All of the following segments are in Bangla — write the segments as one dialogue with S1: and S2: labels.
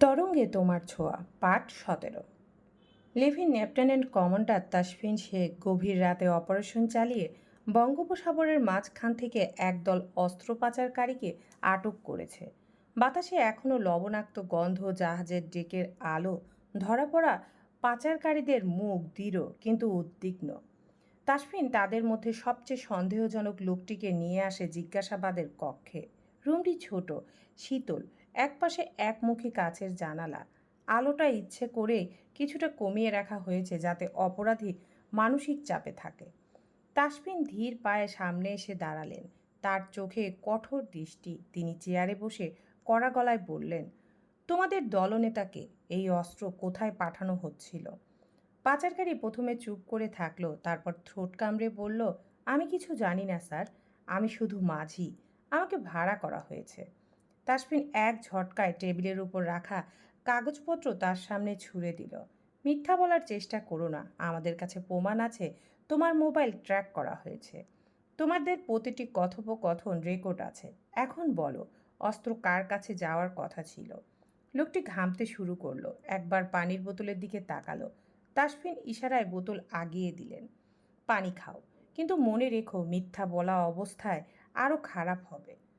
S1: তরঙ্গে তোমার ছোঁয়া, পাঠ সতেরো। লেভিন লেফটেন্যান্ট কমান্ডার তাসফিন শেখ গভীর রাতে অপারেশন চালিয়ে বঙ্গোপসাগরের মাঝখান থেকে একদল অস্ত্র পাচারকারীকে আটক করেছে। বাতাসে এখনও লবণাক্ত গন্ধ জাহাজের ডেকের আলো, ধরা পড়া পাচারকারীদের মুখ দৃঢ় কিন্তু উদ্বিগ্ন। তাসফিন তাদের মধ্যে সবচেয়ে সন্দেহজনক লোকটিকে নিয়ে আসে জিজ্ঞাসাবাদের কক্ষে। রুমটি ছোট, শীতল একপাশে একমুখী কাচের জানালা। আলোটা ইচ্ছে করে কিছুটা কমিয়ে রাখা হয়েছে যাতে অপরাধী মানসিক চাপে থাকে। তাসফিন ধীর পায়ে সামনে এসে দাঁড়ালেন। তার চোখে কঠোর দৃষ্টি। তিনি চেয়ারে বসে কড়া গলায় বললেন, তোমাদের দলনেতাকে এই অস্ত্র কোথায় পাঠানো হচ্ছিল? পাচারকারী প্রথমে চুপ করে থাকল, তারপর থ্রোট কামড়ে বলল, আমি কিছু জানি না, স্যার। আমি শুধু মাঝি। আমাকে ভাড়া করা হয়েছে। তাসফিন এক ঝটকায় টেবিলের উপর রাখা কাগজপত্র তার সামনে ছুঁড়ে দিল। মিথ্যা বলার চেষ্টা করো না। আমাদের কাছে প্রমাণ আছে। তোমার মোবাইল ট্র্যাক করা হয়েছে। তোমাদের প্রতিটি কথোপকথন রেকর্ড আছে। এখন বলো, অস্ত্র কার কাছে যাওয়ার কথা ছিল? লোকটি ঘামতে শুরু করল। একবার পানির বোতলের দিকে তাকালো। তাসফিন ইশারায় বোতল আগিয়ে দিলেন। পানি খাও। কিন্তু মনে রেখো, মিথ্যা বলা অবস্থায় আরও খারাপ হবে।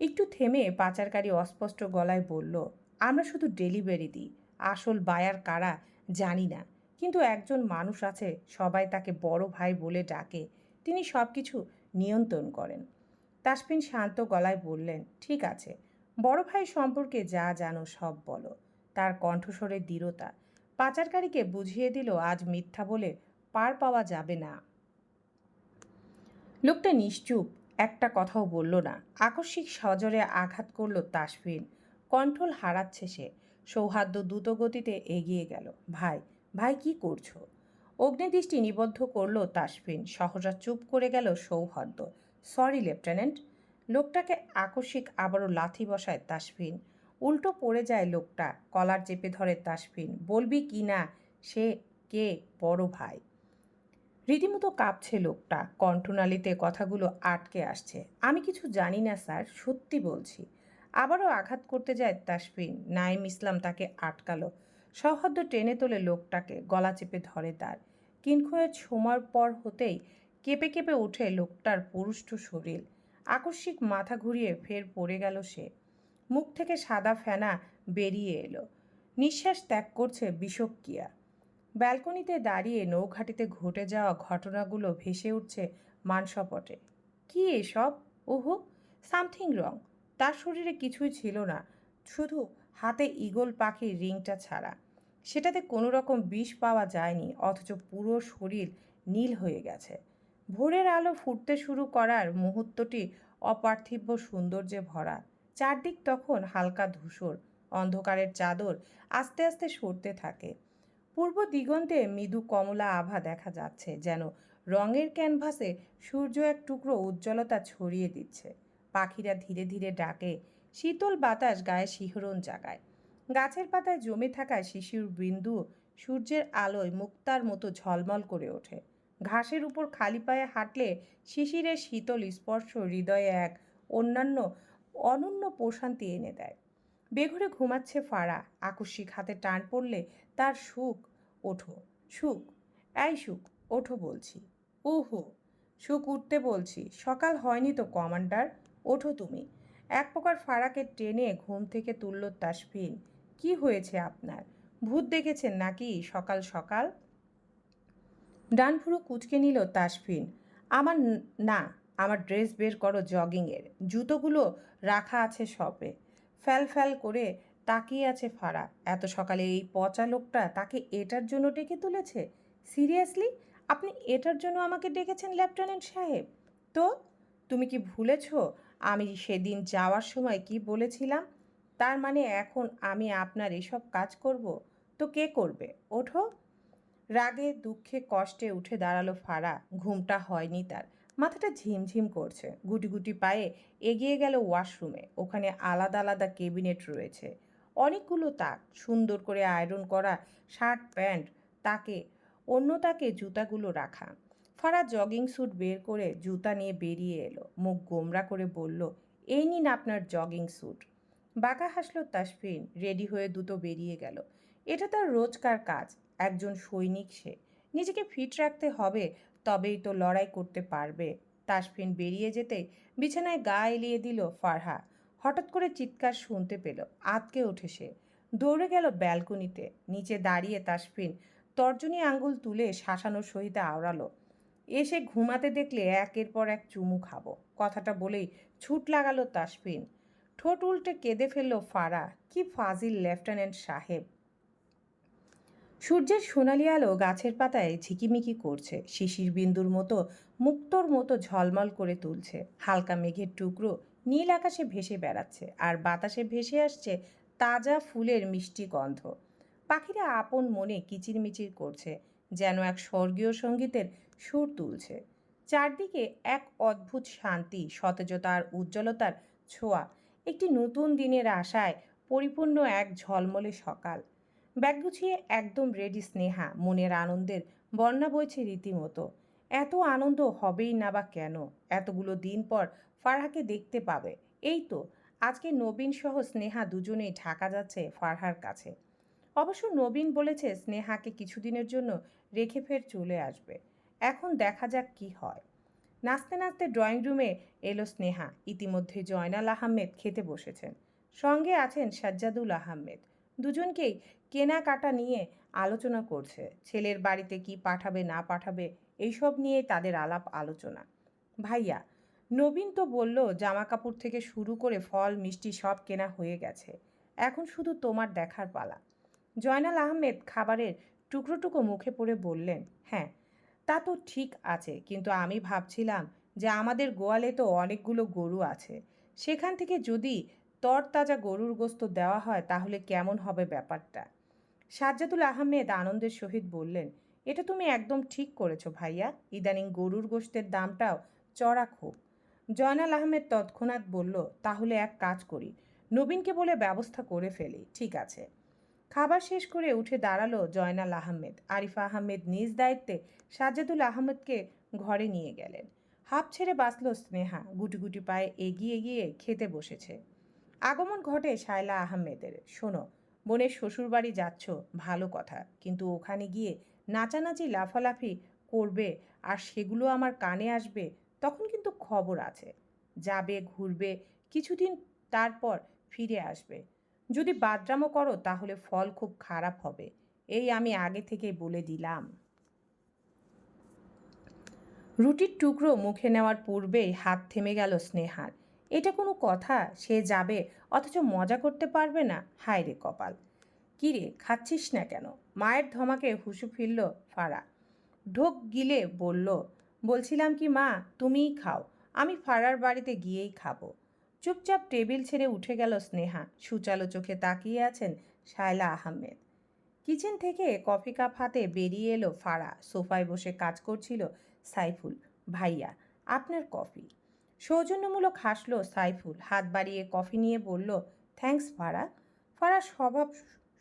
S1: একটু থেমে পাচারকারী অস্পষ্ট গলায় বলল, আমরা শুধু ডেলিভারি দিই, আসল বায়ার কারা জানি না। কিন্তু একজন মানুষ আছে, সবাই তাকে বড় ভাই বলে ডাকে, তিনি সব কিছু নিয়ন্ত্রণ করেন। তাসফিন শান্ত গলায় বললেন, ঠিক আছে, বড় ভাই সম্পর্কে যা জানো সব বলো। তার কণ্ঠস্বরের দৃঢ়তা পাচারকারীকে বুঝিয়ে দিল, আজ মিথ্যা বলে পার পাওয়া যাবে না। লোকটা নিশ্চুপ একটা কথাও বলল না। আকস্মিক সজরে আঘাত করল তাসফিন। কন্ট্রোল হারাচ্ছে সে। সৌহার্দ্য দ্রুত গতিতে এগিয়ে গেল। ভাই ভাই, কি করছ? অগ্নিদৃষ্টি নিবদ্ধ করল তাসফিন। সহজা চুপ করে গেল সৌহার্দ্য। Sorry, lieutenant. লোকটাকে আকস্মিক আবারও লাথি বসায় তাসফিন। উল্টো পড়ে যায় লোকটা। কলার চেপে ধরে তাসফিন। বলবি কি না? সে কে? বড় ভাই। রীতিমতো কাঁপছে লোকটা, কণ্ঠনালীতে কথাগুলো আটকে আসছে। আমি কিছু জানি না, স্যার, সত্যি বলছি। আবারও আঘাত করতে যায় তাসফিন। নাইম ইসলাম তাকে আটকালো। সৌহার্দ্য টেনে তোলে লোকটাকে, গলা চেপে ধরে তার। কিনখয়ের সময় পর হতেই কেঁপে কেঁপে ওঠে লোকটার পুরুষ্ট শরীর। আকস্মিক মাথা ঘুরিয়ে ফের পড়ে গেল সে। মুখ থেকে সাদা ফেনা বেরিয়ে এলো। নিঃশ্বাস ত্যাগ করছে বিষক্রিয়া। ব্যালকনিতে দাঁড়িয়ে নৌঘাটিতে ঘটে যাওয়া ঘটনাগুলো ভেসে উঠছে মানসপটে। কি এসব? ওহো, সামথিং রং। তার শরীরে কিছুই ছিল না, শুধু হাতে ঈগল পাখির রিংটা ছাড়া। সেটাতে কোনো রকম বিষ পাওয়া যায়নি, অথচ পুরো শরীর নীল হয়ে গেছে। ভোরের আলো ফুটতে শুরু করার মুহূর্তটি অপার্থিব্য সৌন্দর্যে ভরা। চারদিক তখন হালকা ধূসর, অন্ধকারের চাদর আস্তে আস্তে সরতে থাকে। পূর্ব দিগন্তে মৃদু কমলা আভা দেখা যাচ্ছে, যেন রঙের ক্যানভাসে সূর্য এক টুকরো উজ্জ্বলতা ছড়িয়ে দিচ্ছে। পাখিরা ধীরে ধীরে ডাকে, শীতল বাতাস গায়ে শিহরণ জাগায়। গাছের পাতায় জমে থাকা শিশির বিন্দু সূর্যের আলোয় মুক্তার মতো ঝলমল করে ওঠে। ঘাসের উপর খালি পায়ে হাঁটলে শিশিরের শীতল স্পর্শ হৃদয়ে এক অন্যান্য, অনন্য প্রশান্তি এনে দেয়। বেঘরে ঘুমাচ্ছে ফাড়া আকস্মিক হাতে টান পড়লে তার সুখ, ওঠো, সুখ। এই সুখ, ওঠো বলছি। ওহো, সুখ উঠতে বলছি। সকাল হয়নি তো কমান্ডার? ওঠো তুমি। এক প্রকার ফাড়াকে টেনে ঘুম থেকে তুলল তাসফিন। কি হয়েছে আপনার? ভূত দেখেছেন নাকি সকাল সকাল? ডান ভুরু কুচকে নিল তাসফিন। আমার না, আমার ড্রেস বের করো জগিংয়ের। জুতোগুলো রাখা আছে শপে। ফ্যাল ফ্যাল করে তাকিয়ে আছে ফারা। এত সকালে এই পচা লোকটা তাকে এটার জন্য ডেকে তুলেছে? সিরিয়াসলি? আপনি এটার জন্য আমাকে ডেকেছেন, লেফটেন্যান্ট সাহেব। তো? তুমি কি ভুলেছ? আমি সেদিন যাওয়ার সময় কি বলেছিলাম? তার মানে এখন আমি আপনার এসব কাজ করব। তো কে করবে? ওঠো। রাগে দুঃখে কষ্টে উঠে দাঁড়াল ফারা। ঘুমটা হয়নি তার। মাথাটা ঝিমঝিম করছে। গুটি গুটি পায়ে এগিয়ে গেল ওয়াশরুমে। ওখানে আলাদা আলাদা কেবিনেট রয়েছে। অনেকগুলো তাক, সুন্দর করে আয়রন করা শার্ট, প্যান্ট, তাকে, অন্য তাকে জুতাগুলো রাখা। ফারা জগিং স্যুট বের করে জুতা নিয়ে বেরিয়ে এলো। মুখ গোমরা করে বলল, এই নিন আপনার জগিং স্যুট। বাঁকা হাসল তাসফিন, রেডি হয়ে দুটো বেরিয়ে গেল। এটা তার রোজকার কাজ, একজন সৈনিক সে। নিজেকে ফিট রাখতে হবে তবেই তো লড়াই করতে পারবে। তাসফিন বেরিয়ে যেতেই বিছানায় গা এলিয়ে দিল ফারহা হঠাৎ করে চিৎকার শুনতে পেল, আতকে ওঠে সে। দৌড়ে গেল ব্যালকনিতে, নিচে দাঁড়িয়ে তাসফিন তর্জনী আঙ্গুল তুলে শাসানোর সহিত আওড়ালো। এসে ঘুমাতে দেখলে একের পর এক চুমু খাব, কথাটা বলেই ছুট লাগালো তাসফিন। ঠোঁট উল্টে কেঁদে ফেলল ফারা কি ফাজিল লেফটেন্যান্ট সাহেব। সূর্যের সোনালি আলো গাছের পাতায় ঝিকিমিকি করছে। শিশির বিন্দুর মতো, মুক্তোর মতো ঝলমল করে তুলছে। হালকা মেঘের টুকরো নীল আকাশে ভেসে বেড়াচ্ছে আর বাতাসে ভেসে আসছে তাজা ফুলের মিষ্টি গন্ধ। পাখিরা আপন মনে কিচিরমিচির করছে, যেন এক স্বর্গীয় সঙ্গীতের সুর তুলছে। চারদিকে এক অদ্ভুত শান্তি, সতেজতা আর উজ্জ্বলতার ছোঁয়া। একটি নতুন দিনের আশায় পরিপূর্ণ এক ঝলমলে সকাল। ব্যাগ গুছিয়ে একদম রেডি স্নেহা, মনের আনন্দের বন্যা বইছে রীতিমতো। এত আনন্দ হবেই না বা কেন? এতগুলো দিন পর ফারহাকে দেখতে পাবে। এই তো, আজকে নবীন সহ স্নেহা দুজনেই ঢাকা যাচ্ছে ফারহার কাছে। অবশ্য নবীন বলেছে স্নেহাকে কিছুদিনের জন্য রেখে ফের চলে আসবে। এখন দেখা যাক কি হয়। নাচতে নাচতে ড্রয়িং রুমে এলো স্নেহা। ইতিমধ্যে জয়নাল আহমেদ খেতে বসেছেন। সঙ্গে আছেন সাজ্জাদুল আহমেদ। দুজনকেই কেনাকাটা নিয়ে আলোচনা করছে। ছেলের বাড়িতে কি পাঠাবে, না পাঠাবে, এইসব নিয়ে তাদের আলাপ আলোচনা। ভাইয়া, নবীন তো বলল জামা কাপড় থেকে শুরু করে ফল, মিষ্টি সব কেনা হয়ে গেছে। এখন শুধু তোমার দেখার পালা। জয়নাল আহমেদ খাবারের টুকরো টুকরো মুখে পড়ে বললেন হ্যাঁ তা তো ঠিক আছে, কিন্তু আমি ভাবছিলাম যে আমাদের গোয়ালে তো অনেকগুলো গরু আছে। সেখান থেকে যদি তরতাজা গরুর গোস্ত দেওয়া হয়, তাহলে কেমন হবে ব্যাপারটা? সাজ্জাদুল আহমেদ আনন্দের সহিত বললেন, এটা তুমি একদম ঠিক করেছ ভাইয়া। ইদানিং গরুর গোস্তের দামটাও চড়া খুব। জয়নাল আহমেদ তৎক্ষণাৎ বলল, তাহলে এক কাজ করি, নবীনকে বলে ব্যবস্থা করে ফেলি, ঠিক আছে? খাবার শেষ করে উঠে দাঁড়াল জয়নাল আহমেদ। আরিফা আহমেদ নিজ দায়িত্বে সাজ্জাদুল আহমেদকে ঘরে নিয়ে গেলেন। হাফ ছেড়ে বাঁচল স্নেহা গুটি গুটি পায়ে এগিয়ে গিয়ে খেতে বসেছে। আগমন ঘটে শায়লা আহমেদের। শোনো, বোনের শ্বশুরবাড়ি যাচ্ছ, ভালো কথা, কিন্তু ওখানে গিয়ে নাচানাচি, লাফালাফি করবে আর সেগুলো আমার কানে আসবে, তখন কিন্তু খবর আছে। যাবে, ঘুরবে, কিছুদিন তারপর ফিরে আসবে। যদি বাদরামো করো, তাহলে ফল খুব খারাপ হবে। এই আমি আগে থেকে বলে দিলাম। রুটির টুকরো মুখে নেওয়ার পূর্বেই হাত থেমে গেল স্নেহার। এটা কোনো কথা, সে যাবে, অথচ মজা করতে পারবে না। হায় রে কপাল। কিরে খাচ্ছিস না কেন? মায়ের ধমাকে হুসু ফিরল ফারা। ঢোক গিলে বলল, বলছিলাম কি মা, তুমিই খাও, আমি ফারার বাড়িতে গিয়েই খাব। চুপচাপ টেবিল ছেড়ে উঠে গেল স্নেহা। সুচালো চোখে তাকিয়ে আছেন শায়লা আহমেদ। কিচেন থেকে কফি কাপ হাতে বেরিয়ে এলো ফারা। সোফায় বসে কাজ করছিল সাইফুল। ভাইয়া, আপনার কফি। সৌজন্যমূলক হাসলো সাইফুল। হাত বাড়িয়ে কফি নিয়ে বলল থ্যাংকস ফারা। ফারা স্বভাব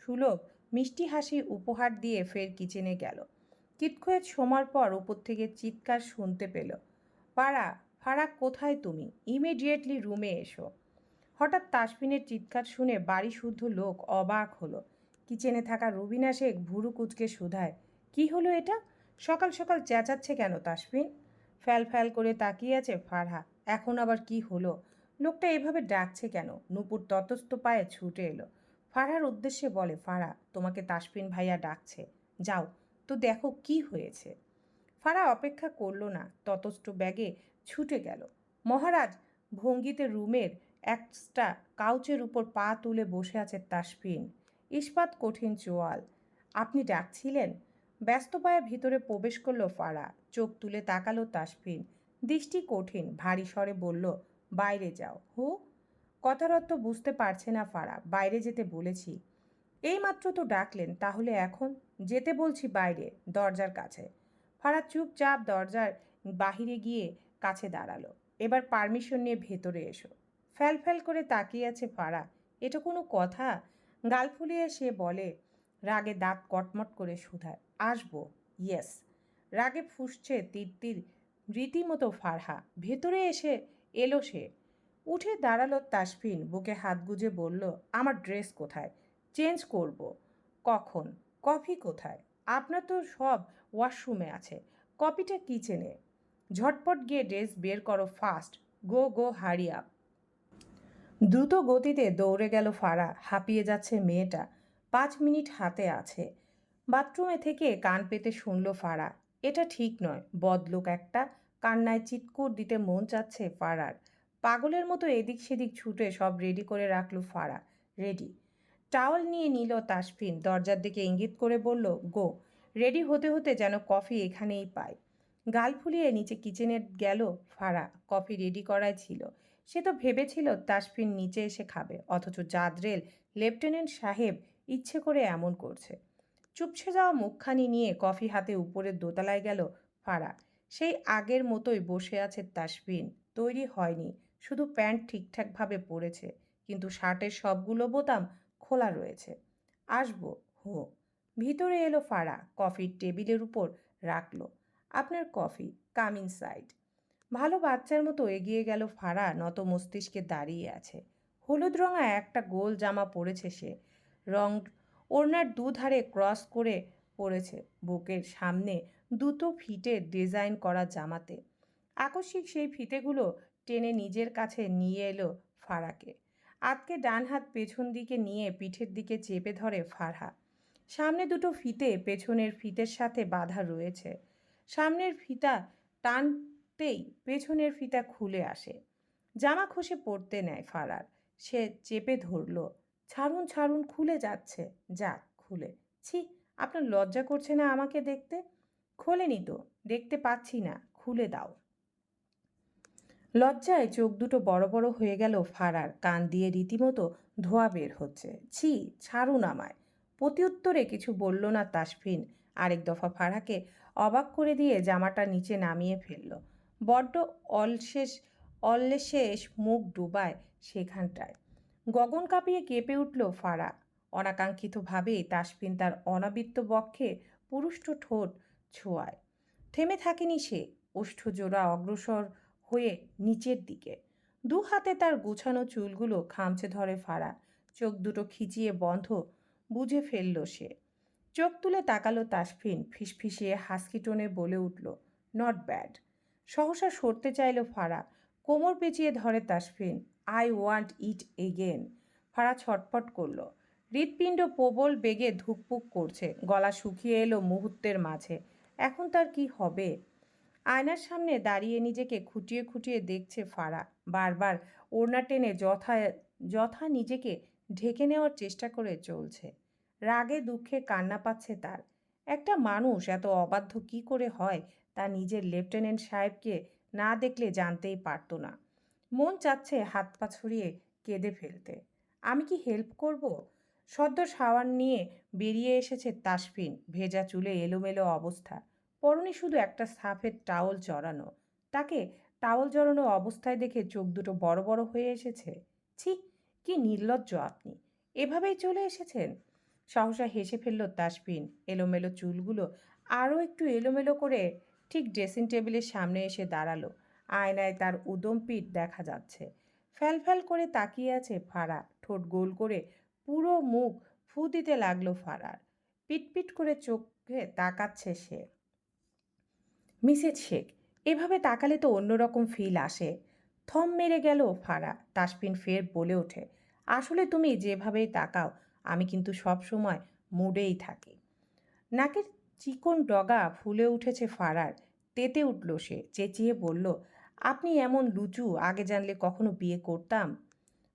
S1: সুলভ মিষ্টি হাসি উপহার দিয়ে ফের কিচেনে গেল। কিটখয়ের সময় পর উপর থেকে চিৎকার শুনতে পেল পাড়া ফারাক কোথায় তুমি? ইমিডিয়েটলি রুমে এসো। হঠাৎ তাসফিনের চিৎকার শুনে বাড়ি শুদ্ধ লোক অবাক হলো। কিচেনে থাকা রুবিনা শেখ ভুরু কুচকে শুধায়, কি হলো এটা? সকাল সকাল চেঁচাচ্ছে কেন তাসফিন? ফ্যাল ফ্যাল করে তাকিয়ে আছে ফারহা। এখন আবার কি হলো? লোকটা এভাবে ডাকছে কেন? নুপুর ততস্থ পায়ে ছুটে এলো। ফারহার উদ্দেশ্যে বলে, ফারা, তোমাকে তাসপিন ভাইয়া ডাকছে। যাও, তো দেখো কি হয়েছে? ফারা অপেক্ষা করল না ততস্থ ব্যাগে ছুটে গেল। মহারাজ, ভঙ্গিতে রুমের একটা কাউচের উপর পা তুলে বসে আছে তাসপিন ইস্পাত কঠিন চোয়াল। আপনি ডাকছিলেন? ব্যস্ত পায়ে ভিতরে প্রবেশ করল ফারা। চোখ তুলে তাকালো তাসফিন। দৃষ্টি কঠিন। ভারী স্বরে বলল, বাইরে যাও। হু? কথার অর্থ বুঝতে পারছে না ফারা, বাইরে যেতে বলেছি। এইমাত্র তো ডাকলেন, তাহলে এখন? যেতে বলছি বাইরে, দরজার কাছে। ফারা চুপচাপ দরজার বাহিরে গিয়ে কাছে দাঁড়াল। এবার পারমিশন নিয়ে ভেতরে এসো। ফ্যাল ফ্যাল করে তাকিয়ে আছে ফারা, এটা কোনো কথা? গাল ফুলিয়ে সে বলে, রাগে দাঁত কটমট করে শুধায় আসব। ইয়েস। রাগে ফুসছে তীর তীর রীতিমতো ফারহা। ভেতরে এসে এলো সে। উঠে দাঁড়াল তাসফিন। বুকে হাত গুজে বলল, আমার ড্রেস কোথায়? চেঞ্জ করব। কখন? কফি কোথায়? আপনার তো সব ওয়াশরুমে আছে। কপিটা কিচেনে। ঝটপট গিয়ে ড্রেস বের করো ফাস্ট। গো গো, হারি আপ। দ্রুত গতিতে দৌড়ে গেল ফারা হাঁপিয়ে যাচ্ছে মেয়েটা। পাঁচ মিনিট হাতে আছে। বাথরুমে থেকে কান পেতে শুনল ফারা এটা ঠিক নয়। বদলোক একটা কান্নায় চিৎকুর দিতে মন চাচ্ছে ফারার। পাগলের মতো এদিক সেদিক ছুটে সব রেডি করে রাখল ফারা। রেডি টাওয়াল নিয়ে নিল তাসফিন। দরজার দিকে ইঙ্গিত করে বলল, গো। রেডি হতে হতে যেন কফি এখানেই পায়। গাল ফুলিয়ে নিচে কিচেনে গেল ফারা। কফি রেডি করাই ছিল। সে তো ভেবেছিল তাসফিন নিচে এসে খাবে। অথচ জাদরেল, লেফটেন্যান্ট সাহেব ইচ্ছে করে এমন করছে। চুপসে যাওয়া মুখখানি নিয়ে কফি হাতে উপরের দোতলায় গেল ফারা। সেই আগের মতোই বসে আছে তাসফিন তৈরি হয়নি। শুধু প্যান্ট ঠিকঠাকভাবে পরেছে। কিন্তু শার্টের সবগুলো বোতাম খোলা রয়েছে। আসব? হো। ভিতরে এলো ফারা। কফির টেবিলের উপর রাখল। আপনার কফি, কাম সাইড। ভালো বাচ্চার মতো এগিয়ে গেল ফারা, নত মস্তিষ্কে দাঁড়িয়ে আছে। হলুদ রঙা একটা গোল জামা পরেছে সে। রং ওড়নার দুধারে ক্রস করে পড়েছে বুকের সামনে দুটো ফিটে ডিজাইন করা জামাতে। আকস্মিক সেই ফিতেগুলো টেনে নিজের কাছে নিয়ে এলো ফারাকে। আজকে ডান হাত পেছন দিকে নিয়ে পিঠের দিকে চেপে ধরে ফারহা। সামনে দুটো ফিতে পেছনের ফিতের সাথে বাধা রয়েছে। সামনের ফিতা টানতেই পেছনের ফিতা খুলে আসে। জামা খসে পড়তে নেয় ফারার। সে চেপে ধরল। ছাড়ুন ছাড়ুন, খুলে যাচ্ছে। যাক, খুলে। ছি, আপনার লজ্জা করছে না আমাকে দেখতে? খোলেনি তো, দেখতে পাচ্ছি না, খুলে দাও। লজ্জায় চোখ দুটো বড় বড় হয়ে গেল ফারার কান দিয়ে রীতিমতো ধোয়া বের হচ্ছে। ছি, ছাড়ুন আমায়। প্রত্যুত্তরে কিছু বলল না তাসফিন। আরেক দফা ফারাকে অবাক করে দিয়ে জামাটা নিচে নামিয়ে ফেলল। বড্ড অলশেষ অল্লেশেষ মুখ ডুবায় সেখানটায়। গগন কাঁপিয়ে কেঁপে উঠল ফারা। অনাকাঙ্ক্ষিতভাবেই তাসফিন তার অনাবৃত্ত বক্ষে পুরুষ্ট ঠোঁট ছোঁয়ায়। থেমে থাকেনি সে, ওষ্ঠজোড়া অগ্রসর হয়ে নিচের দিকে। দু হাতে তার গুছানো চুলগুলো খামচে ধরে ফাড়া চোখ দুটো খিচিয়ে বন্ধ বুঝে ফেলল সে। চোখ তুলে তাকালো তাসফিন, ফিসফিসিয়ে হাসকি টোনে বলে উঠল নট ব্যাড সহসা সরতে চাইল ফাড়া কোমর পেঁচিয়ে ধরে Tasfin I want it again Fara ছটফট করল। হৃৎপিণ্ড প্রবল বেগে ধুকপুক করছে। গলা শুকিয়ে এলো মুহূর্তের মাঝে। এখন তার কি হবে? আয়নার সামনে দাঁড়িয়ে নিজেকে খুঁটিয়ে খুঁটিয়ে দেখছে ফাড়া বারবার ওড়না টেনে যথা যথা নিজেকে ঢেকে নেওয়ার চেষ্টা করে চলছে। রাগে দুঃখে কান্না পাচ্ছে তার। একটা মানুষ এত অবাধ্য কি করে হয় তা নিজের লেফটেন্যান্ট সাহেবকে না দেখলে জানতেই পারতো না। মন চাচ্ছে হাত পা ছড়িয়ে কেঁদে ফেলতে। আমি কি হেল্প করব? সদ্য সাওয়ার নিয়ে বেরিয়ে এসেছে তাসফিন, ভেজা চুলে এলোমেলো অবস্থা। পরনে শুধু একটা সাফের টাওয়াল জড়ানো। তাকে টাওয়াল জড়ানো অবস্থায় দেখে চোখ দুটো বড় বড় হয়ে এসেছে। ছি, কি নির্লজ্জ আপনি। এভাবেই চলে এসেছেন? সহসা হেসে ফেলল তাসফিন। এলোমেলো চুলগুলো আরও একটু এলোমেলো করে ঠিক ড্রেসিং টেবিলের সামনে এসে দাঁড়াল। আয়নায় তার উদম পিঠ দেখা যাচ্ছে। ফ্যাল ফ্যাল করে তাকিয়ে আছে ফারা ঠোঁট গোল করে পুরো মুখ ফু দিতে লাগল ফারার পিটপিট করে চোখে তাকাচ্ছে সে। মিসেস শেখ, এভাবে তাকালে তো অন্যরকম ফিল আসে। থম মেরে গেল ফারা তাসপিন ফের বলে ওঠে, আসলে তুমি যেভাবেই তাকাও, আমি কিন্তু সব সময় মুডেই থাকি। নাকের চিকন ডগা ফুলে উঠেছে ফারার তেতে উঠল সে, চেঁচিয়ে বলল আপনি এমন লুচু আগে জানলে কখনো বিয়ে করতাম?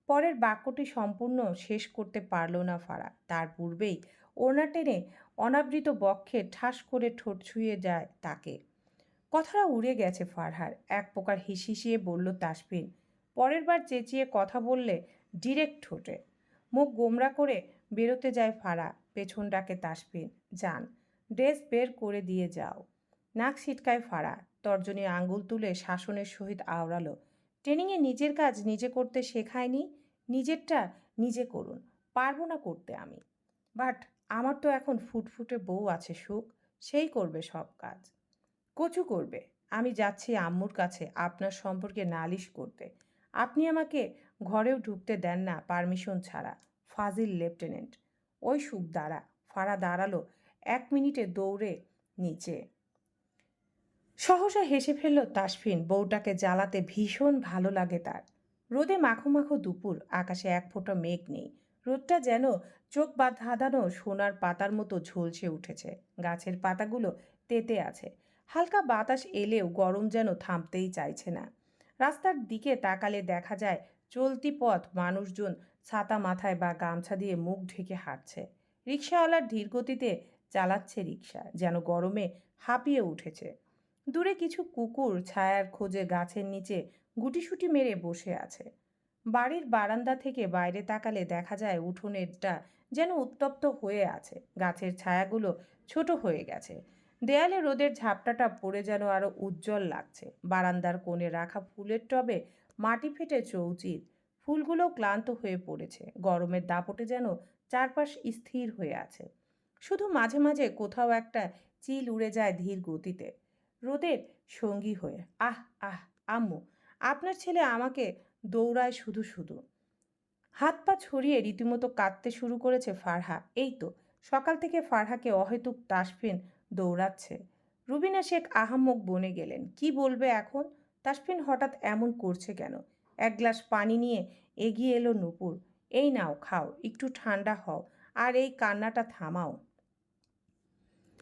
S1: পরের বাক্যটি সম্পূর্ণ শেষ করতে পারল না ফারা। তার পূর্বেই ওনা টেনে অনাবৃত বক্ষে ঠাস করে ঠোঁট ছুঁয়ে যায় তাকে। কথাটা উড়ে গেছে ফারহার। এক প্রকার হিসিয়ে বলল তাসফিন, পরের বার চেঁচিয়ে কথা বললে ডিরেক্ট ঠোঁটে। মুখ গোমরা করে বেরোতে যায় ফারা। পেছন ডাকে তাসফিন, যান, ড্রেস বের করে দিয়ে যাও। নাক ছিটকায় ফাড়া তর্জনী আঙ্গুল তুলে শাসনের সহিত আওড়ালো। ট্রেনিংয়ে নিজের কাজ নিজে করতে শেখায়নি, নিজেরটা নিজে করুন, পারব না করতে আমি। বাট আমার তো এখন ফুটফুটে বউ আছে সুখ, সেই করবে সব কাজ। কচু করবে, আমি যাচ্ছি আম্মুর কাছে আপনার সম্পর্কে নালিশ করতে। আপনি আমাকে ঘরেও ঢুকতে দেন না পারমিশন ছাড়া, ফাজিল লেফটেন্যান্ট। ওই সুখ দাঁড়া, ফাড়া দাঁড়াল এক মিনিটে দৌড়ে নিচে। সহসা হেসে ফেলল তাসফিন, বউটাকে জ্বালাতে ভীষণ ভালো লাগে তার। রোদে মাখো মাখো দুপুর, আকাশে এক ফোঁটা মেঘ নেই। রোদটা যেন চোখ বা ধাঁধানো সোনার পাতার মতো ঝলসে উঠেছে। গাছের পাতাগুলো তেতে আছে। হালকা বাতাস এলেও গরম যেন থামতেই চাইছে না। রাস্তার দিকে তাকালে দেখা যায় চলতি পথ মানুষজন ছাতা মাথায় বা গামছা দিয়ে মুখ ঢেকে হাঁটছে। রিক্সাওয়ালার ধীর গতিতে চালাচ্ছে রিক্সা, যেন গরমে হাঁপিয়ে উঠেছে। দূরে কিছু কুকুর ছায়ার খোঁজে গাছের নিচে গুটিসুটি মেরে বসে আছে। বাড়ির বারান্দা থেকে বাইরে তাকালে দেখা যায় উঠোনেরটা যেন উত্তপ্ত হয়ে আছে। গাছের ছায়াগুলো ছোট হয়ে গেছে। দেয়ালে রোদের ঝাপটাটা পড়ে যেন আরও উজ্জ্বল লাগছে। বারান্দার কোণে রাখা ফুলের টবে মাটি ফেটে চৌচির। ফুলগুলো ক্লান্ত হয়ে পড়েছে। গরমের দাপটে যেন চারপাশ স্থির হয়ে আছে। শুধু মাঝে মাঝে কোথাও একটা চিল উড়ে যায় ধীর গতিতে। রোদের সঙ্গী হয়ে, আহ আহ, আম্মু, আপনার ছেলে আমাকে দৌড়ায় শুধু শুধু। হাত পা ছড়িয়ে রীতিমতো কাঁদতে শুরু করেছে ফারহা। এই তো, সকাল থেকে ফারহাকে অহেতুক তাসফিন দৌড়াচ্ছে। রুবিনা শেখ আহাম্মক বনে গেলেন। কি বলবে এখন? তাসফিন হঠাৎ এমন করছে কেন? এক গ্লাস পানি নিয়ে এগিয়ে এলো নূপুর। এই নাও, খাও, একটু ঠান্ডা হও, আর এই কান্নাটা থামাও।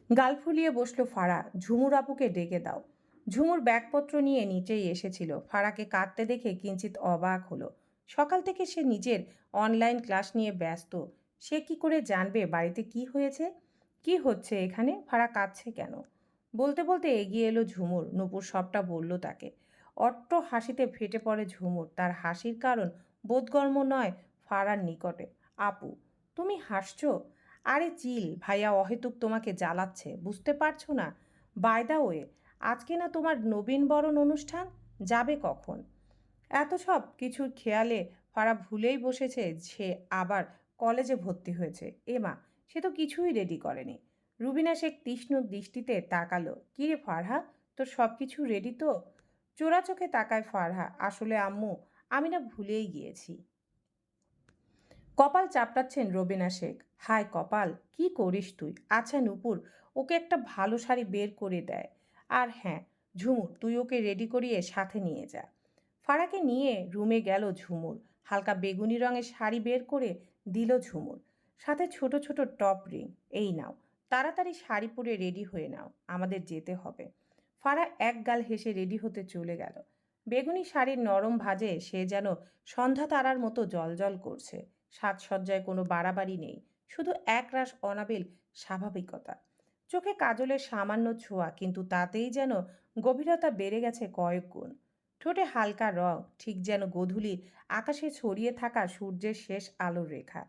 S1: গাল ফুলিয়ে বসল ফাড়া ঝুমুর আপুকে ডেকে দাও। ঝুমুর ব্যাগপত্র নিয়ে নিচেই এসেছিল। ফাড়াকে কাঁদতে দেখে কিঞ্চিত অবাক হলো। সকাল থেকে সে নিজের অনলাইন ক্লাস নিয়ে ব্যস্ত। সে কি করে জানবে বাড়িতে কি হয়েছে? কি হচ্ছে এখানে? ফাড়া কাঁদছে কেন? বলতে বলতে এগিয়ে এলো ঝুমুর। নূপুর সবটা বলল তাকে। অট্ট হাসিতে ফেটে পড়ে ঝুমুর। তার হাসির কারণ বোধগর্ম নয় ফাড়ার নিকটে। আপু, তুমি হাসছো? আরে চিল, ভাইয়া অহেতুক তোমাকে জ্বালাচ্ছে, বুঝতে পারছ না? বায়দা ওয়ে আজকে না তোমার নবীন বরণ অনুষ্ঠান? যাবে কখন? এত সব কিছুর খেয়ালে ফারা ভুলেই বসেছে সে আবার কলেজে ভর্তি হয়েছে। এমা সে তো কিছুই রেডি করেনি। রুবিনা শেখ তীক্ষ্ণ দৃষ্টিতে তাকালো। কিরে ফারহা, তোর সব কিছু রেডি তো? চোরা চোখে তাকায় ফারহা, আসলে আম্মু, আমি না ভুলেই গিয়েছি। কপাল চাপটাচ্ছেন রবিনা শেখ। হায় কপাল, কি করিস তুই? আচ্ছা নুপুর, ওকে একটা ভালো শাড়ি বের করে দেয়। আর হ্যাঁ ঝুমুর, তুই ওকে রেডি করিয়ে সাথে নিয়ে যা। ফাড়াকে নিয়ে রুমে গেল ঝুমুর। হালকা বেগুনি রঙের শাড়ি বের করে দিল ঝুমুর। সাথে ছোট ছোট টপ রিং। এই নাও, তাড়াতাড়ি শাড়ি পরে রেডি হয়ে নাও, আমাদের যেতে হবে। ফাড়া এক গাল হেসে রেডি হতে চলে গেল। বেগুনি শাড়ির নরম ভাজে সে যেন সন্ধ্যা তারার মতো জলজল করছে। সাজসজ্জায় কোনো বাড়াবাড়ি নেই। শুধু একরাশ অনাবিল স্বাভাবিকতা। চোখে কাজলের সামান্য ছোঁয়া, কিন্তু তাতেই যেন গভীরতা বেড়ে গেছে কয়েক গুণ। ঠোঁটে হালকা রং, ঠিক যেন গধূলি আকাশে ছড়িয়ে থাকা সূর্যের শেষ আলোর রেখা।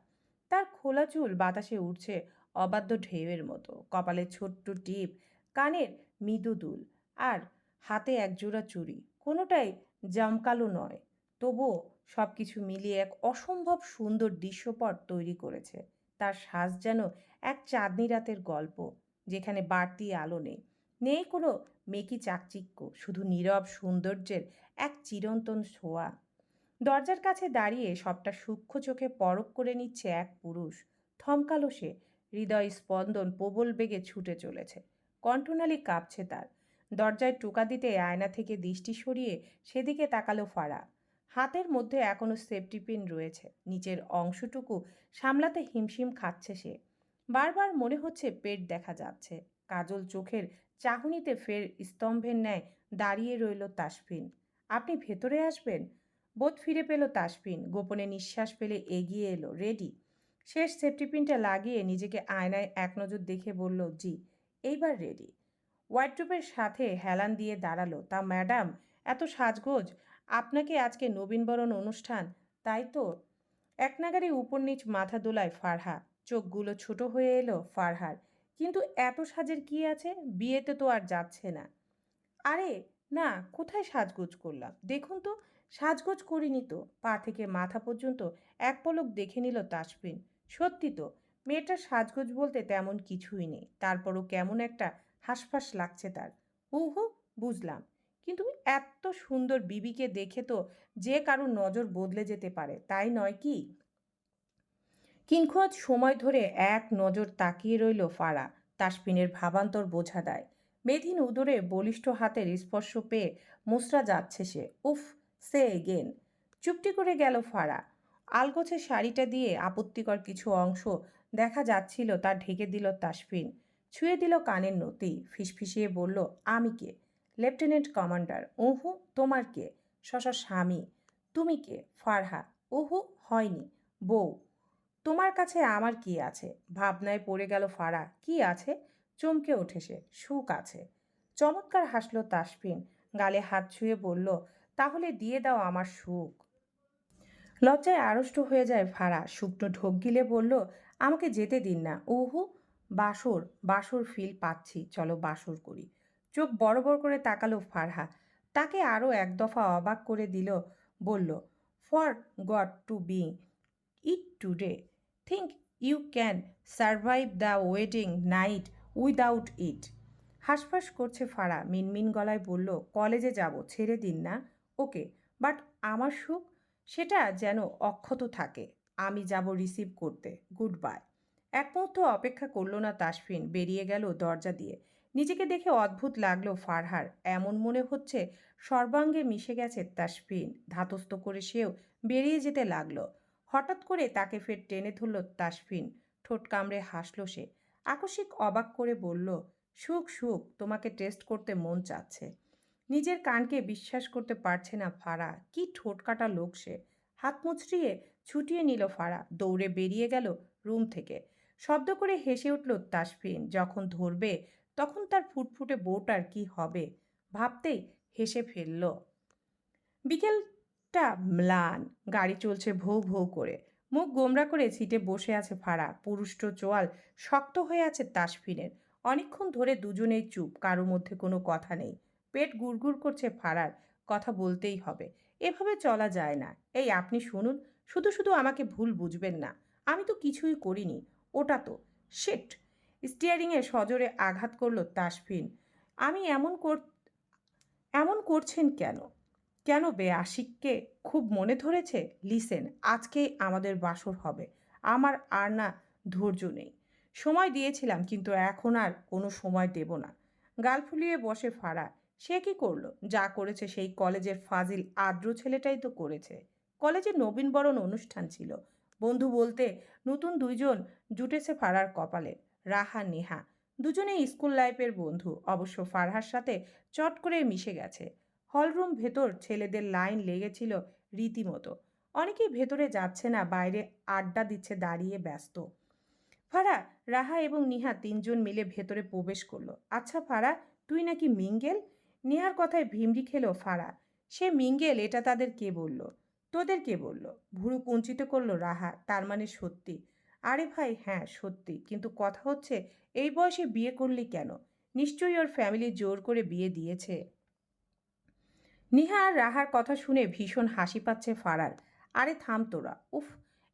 S1: তার খোলা চুল বাতাসে উঠছে অবাধ্য ঢেউয়ের মতো। কপালে ছোট্ট টিপ, কানের মৃদু দুল, আর হাতে একজোড়া চুড়ি। কোনোটাই জমকালো নয়। তবুও সব কিছু মিলিয়ে এক অসম্ভব সুন্দর দৃশ্যপট তৈরি করেছে। তার সাজ যেন এক চাঁদনি রাতের গল্প, যেখানে বাড়তি আলো নেই। নেই কোনো মেকি চাকচিক্য, শুধু নীরব সৌন্দর্যের এক চিরন্তন ছোঁয়া। দরজার কাছে দাঁড়িয়ে সবটা সূক্ষ্ম চোখে পরক করে নিচ্ছে এক পুরুষ। থমকালো সে, হৃদয় স্পন্দন প্রবল বেগে ছুটে চলেছে। কণ্ঠনালী কাঁপছে তার। দরজায় টোকা দিতে আয়না থেকে দৃষ্টি সরিয়ে সেদিকে তাকালো ফাড়া হাতের মধ্যে এখনও সেফটি পিন রয়েছে। নিচের অংশটুকু সামলাতে হিমশিম খাচ্ছে সে। বারবার মনে হচ্ছে পেট দেখা যাচ্ছে। কাজল চোখের চাহনিতে ফের স্তম্ভের ন্যায় দাঁড়িয়ে রইল তাসফিন। আপনি ভেতরে আসবেন? বোধ ফিরে পেল তাসফিন। গোপনে নিঃশ্বাস ফেলে এগিয়ে এলো। রেডি। শেষ সেফটি পিনটা লাগিয়ে নিজেকে আয়নায় এক নজর দেখে বলল, জি, এইবার রেডি। ওয়াইড্রোপের সাথে হেলান দিয়ে দাঁড়াল। তা ম্যাডাম এত সাজগোজ আপনাকে আজকে নবীনবরণ অনুষ্ঠান, তাই তো? এক নাগারে উপর নিচ মাথা দোলায় ফারহা, চোখগুলো ছোট হয়ে এলো ফারহার, কিন্তু এত সাজের কি আছে? বিয়েতে তো আর যাচ্ছে না। আরে, না, কোথায় সাজগোজ করলাম? দেখুন তো, সাজগোজ করিনি তো। পা থেকে মাথা পর্যন্ত এক পলক দেখে নিল তাসফিন সত্যি তো, মেয়েটার সাজগোজ বলতে তেমন কিছুই নেই। তারপরও কেমন একটা হাসফাস লাগছে তার। উহু, বুঝলাম। কিন্তু এত সুন্দর বিবিকে দেখে তো যে কারোর নজর বদলে যেতে পারে, তাই নয় কি? কিংখোয়াজ সময় ধরে এক নজর তাকিয়ে রইল ফাড়া তাসপিনের ভাবান্তর বোঝা দেয়। মেধিন উদরে বলিষ্ঠ হাতের স্পর্শ পেয়ে মুসরা যাচ্ছে সে। উফ, সে এগেন চুপটি করে গেল ফাড়া আলগোছে শাড়িটা দিয়ে আপত্তিকর কিছু অংশ দেখা যাচ্ছিল, তা ঢেকে দিল তাসফিন। ছুঁয়ে দিল কানের নতি, ফিসফিসিয়ে বলল, আমি কে? লেফটেন্যান্ট কমান্ডার, ওহু, তোমার কে? শশা স্বামী, তুমি কে? ফারহা ওহু, হয়নি, বউ, তোমার কাছে আমার কি আছে? ভাবনায় পড়ে গেল ফারা, কি আছে? চমকে ওঠে সে, সুখ আছে। চমৎকার হাসলো তাসফিন, গালে হাত ছুঁয়ে বলল, তাহলে দিয়ে দাও আমার সুখ। লজ্জায় আড়ষ্ট হয়ে যায় ফারা, শুকনো ঢোক গিলে বলল, আমাকে যেতে দিন না, ওহু, বাসর বাসর ফিল পাচ্ছি, চলো বাসর করি। চোখ বড় বড় করে তাকালো ফারহা। তাকে আরও এক দফা অবাক করে দিল, বলল, for God to be it today think you can survive the wedding night without it. হাসফাস করছে ফাড়া মিনমিন গলায় বলল, কলেজে যাব, ছেড়ে দিন না। ওকে, বাট আমার সুখ, সেটা যেন অক্ষত থাকে। আমি যাব রিসিভ করতে। Good bye. এক মুহূর্ত অপেক্ষা করল না তাসফিন, বেরিয়ে গেল দরজা দিয়ে। নিজেকে দেখে অদ্ভুত লাগল ফারহার। এমন মনে হচ্ছে সর্বাঙ্গে মিশে গেছে তাসফিন। ধাতস্থ করে সেও বেরিয়ে যেতে লাগল। হঠাৎ করে তাকে ফের টেনে ধরল তাসফিন। ঠোঁট কামড়ে হাসল সে। আকস্মিক অবাক করে বলল, সুখ সুখ, তোমাকে টেস্ট করতে মন চাচ্ছে। নিজের কানকে বিশ্বাস করতে পারছে না ফারা। কি ঠোঁট কাটা লোক সে। হাত মুচড়িয়ে ছুটিয়ে নিল ফারা। দৌড়ে বেরিয়ে গেল রুম থেকে। শব্দ করে হেসে উঠল তাসফিন। যখন ধরবে তখন তার ফুটফুটে বউটার কি হবে ভাবতেই হেসে ফেলল। বিকেলটা ম্লান, গাড়ি চলছে ভৌ ভৌ করে। মুখ গোমরা করে সিটে বসে আছে ফাড়া পুরুষ্ট চোয়াল, শক্ত হয়ে আছে তাসফিনের। অনেকক্ষণ ধরে দুজনেই চুপ, কারও মধ্যে কোনো কথা নেই। পেট গুড়গুড় করছে ফাড়ার কথা বলতেই হবে। এভাবে চলা যায় না। এই আপনি শুনুন, শুধু শুধু আমাকে ভুল বুঝবেন না। আমি তো কিছুই করিনি। ওটা তো শেট স্টিয়ারিংয়ে সজোরে আঘাত করল তাসফিন। আমি এমন কর এমন করছেন কেন? কেন বে আশিককে খুব মনে ধরেছে? লিসেন, আজকেই আমাদের বাসর হবে। আমার আর না ধৈর্য নেই। সময় দিয়েছিলাম, কিন্তু এখন আর কোনো সময় দেব না। গাল ফুলিয়ে বসে ফাড়া সে কি করল? যা করেছে সেই কলেজের ফাজিল আদ্র ছেলেটাই তো করেছে। কলেজে নবীনবরণ অনুষ্ঠান ছিল। বন্ধু বলতে, নতুন দুইজন জুটেছে ফাড়ার কপালে। রাহা, নেহা। দুজনেই স্কুল লাইফের বন্ধু। অবশ্য ফারহার সাথে চট করে মিশে গেছে। হলরুম ভেতর ছেলেদের লাইন লেগেছিল রীতিমতো। অনেকেই ভেতরে যাচ্ছে না, বাইরে আড্ডা দিচ্ছে, দাঁড়িয়ে ব্যস্ত। ফারা, রাহা এবং নিহা তিনজন মিলে ভেতরে প্রবেশ করল। আচ্ছা ফারা, তুই নাকি মিঙ্গেল? নিহার কথায় ভিমড়ি খেলো ফারা। সে মিঙ্গেল, এটা তাদের কে বলল? তোদের কে বলল? ভুরু কুঞ্চিত করল রাহা, তার মানে সত্যি। আরে ভাই হ্যাঁ সত্যি। কিন্তু কথা হচ্ছে, এই বয়সে বিয়ে করলি কেন? নিশ্চয়ই ওর ফ্যামিলি জোর করে বিয়ে দিয়েছে। নিহা আর রাহার কথা শুনে ভীষণ হাসি পাচ্ছে ফারার আরে থাম তোরা। উফ,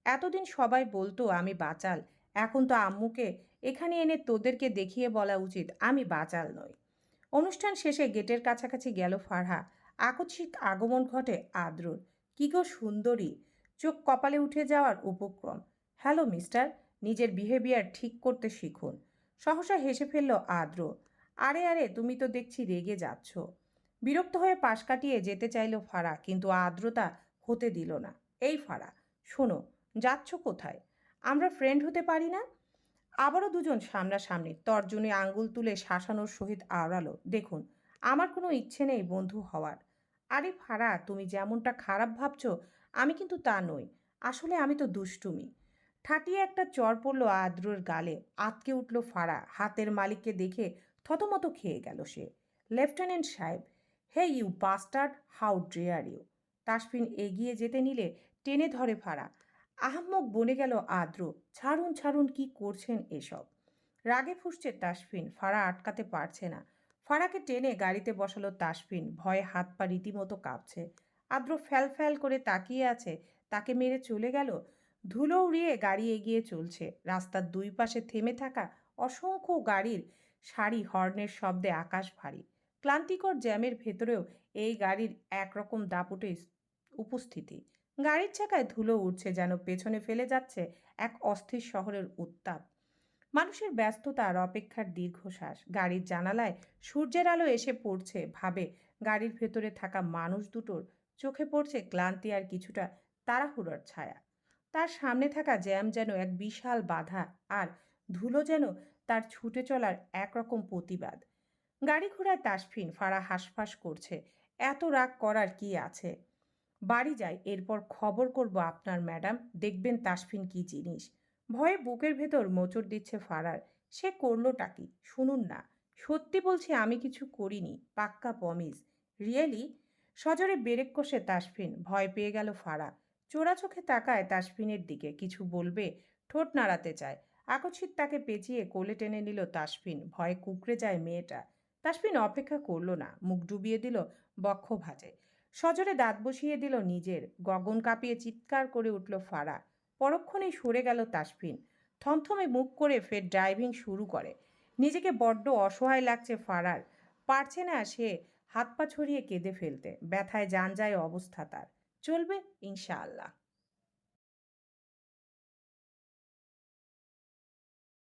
S1: এতদিন সবাই বলতো আমি বাচাল। এখন তো আম্মুকে এখানে এনে তোদেরকে দেখিয়ে বলা উচিত, আমি বাচাল নই। অনুষ্ঠান শেষে গেটের কাছাকাছি গেল ফারহা। আকস্মিক আগমন ঘটে আদ্রর। কি গো সুন্দরী! চোখ কপালে উঠে যাওয়ার উপক্রম। হ্যালো, মিস্টার, নিজের বিহেভিয়ার ঠিক করতে শিখুন। সহসা হেসে ফেলল আদ্র। আরে আরে, তুমি তো দেখছি রেগে যাচ্ছ। বিরক্ত হয়ে পাশ কাটিয়ে যেতে চাইল ফাড়া কিন্তু আদ্রতা হতে দিল না। এই ফাড়া শোনো, যাচ্ছ কোথায়? আমরা ফ্রেন্ড হতে পারি না? আবারও দুজন সামনাসামনি তর্জনী আঙ্গুল তুলে শাসানোর সহিত আওড়ালো। দেখুন, আমার কোনো ইচ্ছে নেই বন্ধু হওয়ার। আরে ফাড়া তুমি যেমনটা খারাপ ভাবছ, আমি কিন্তু তা নই। আসলে আমি তো দুষ্টুমি। ঠাটিয়ে একটা চর পড়ল আদ্রর গালে। আতকে উঠল ফাড়া। হাতের মালিককে দেখে থতমত খেয়ে গেল সে। লেফটেন্যান্ট সাহেব, hey you bastard, how dare you? Tasfin এগিয়ে যেতে নিলে টেনে ধরে ফাড়া। আহাম্মক বনে গেল আদ্র। ছাড়ুন ছাড়ুন, কি করছেন এসব? রাগে ফুসছে তাসফিন। ফাড়া আটকাতে পারছে না। ফাড়াকে টেনে গাড়িতে বসালো তাসফিন। ভয়ে হাত পা রীতিমতো কাঁপছে। আদ্র ফ্যাল ফ্যাল করে তাকিয়ে আছে। তাকে মেরে চলে গেল। ধুলো উড়িয়ে গাড়ি এগিয়ে চলছে। রাস্তার দুই পাশে থেমে থাকা অসংখ্য গাড়ির সারি হর্নের শব্দে আকাশ ভারী। ক্লান্তিকর জ্যামের ভেতরেও এই গাড়ির একরকম দাপুটে উপস্থিতি। গাড়ির চাকায় ধুলো উঠছে যেন পেছনে ফেলে যাচ্ছে এক অস্থির শহরের উত্তাপ। মানুষের ব্যস্ততা আর অপেক্ষার দীর্ঘশ্বাস। গাড়ির জানালায় সূর্যের আলো এসে পড়ছে ভাবে। গাড়ির ভেতরে থাকা মানুষ দুটোর চোখে পড়ছে ক্লান্তি আর কিছুটা তাড়াহুড়োর ছায়া। তার সামনে থাকা জ্যাম যেন এক বিশাল বাধা আর ধুলো যেন তার ছুটে চলার একরকম প্রতিবাদ। গাড়ি ঘোড়ায় তাসফিন ফাড়া হাঁসফাঁস করছে। এত রাগ করার কি আছে? বাড়ি যাই, এরপর খবর করব আপনার ম্যাডাম, দেখবেন তাসফিন কি জিনিস। ভয়ে বুকের ভেতর মোচড় দিচ্ছে ফারার। সে করলোটা কি? শুনুন না। সত্যি বলছি, আমি কিছু করিনি। পাক্কা পমিজ। রিয়েলি? সজরে বেরেক কষে তাসফিন, ভয় পেয়ে গেল ফারা। চোরা চোখে তাকায় তাসফিনের দিকে, কিছু বলবে, ঠোঁট নাড়াতে চায়। আকস্মিক তাকে পেঁচিয়ে কোলে টেনে নিল তাসফিন, ভয়ে কুকড়ে যায় মেয়েটা। তাসফিন অপেক্ষা করল না, মুখ ডুবিয়ে দিল বক্ষ ভাজে। সজরে দাঁত বসিয়ে দিল নিজের, গগন কাঁপিয়ে চিৎকার করে উঠল ফারা পরক্ষণেই সরে গেল তাসফিন। থমথমে মুখ করে ফের ড্রাইভিং শুরু করে। নিজেকে বড্ড অসহায় লাগছে ফারার পারছে না সে হাত পা ছড়িয়ে কেঁদে ফেলতে। ব্যথায় যান যায় অবস্থা তার। চলবে ইনশাআল্লাহ।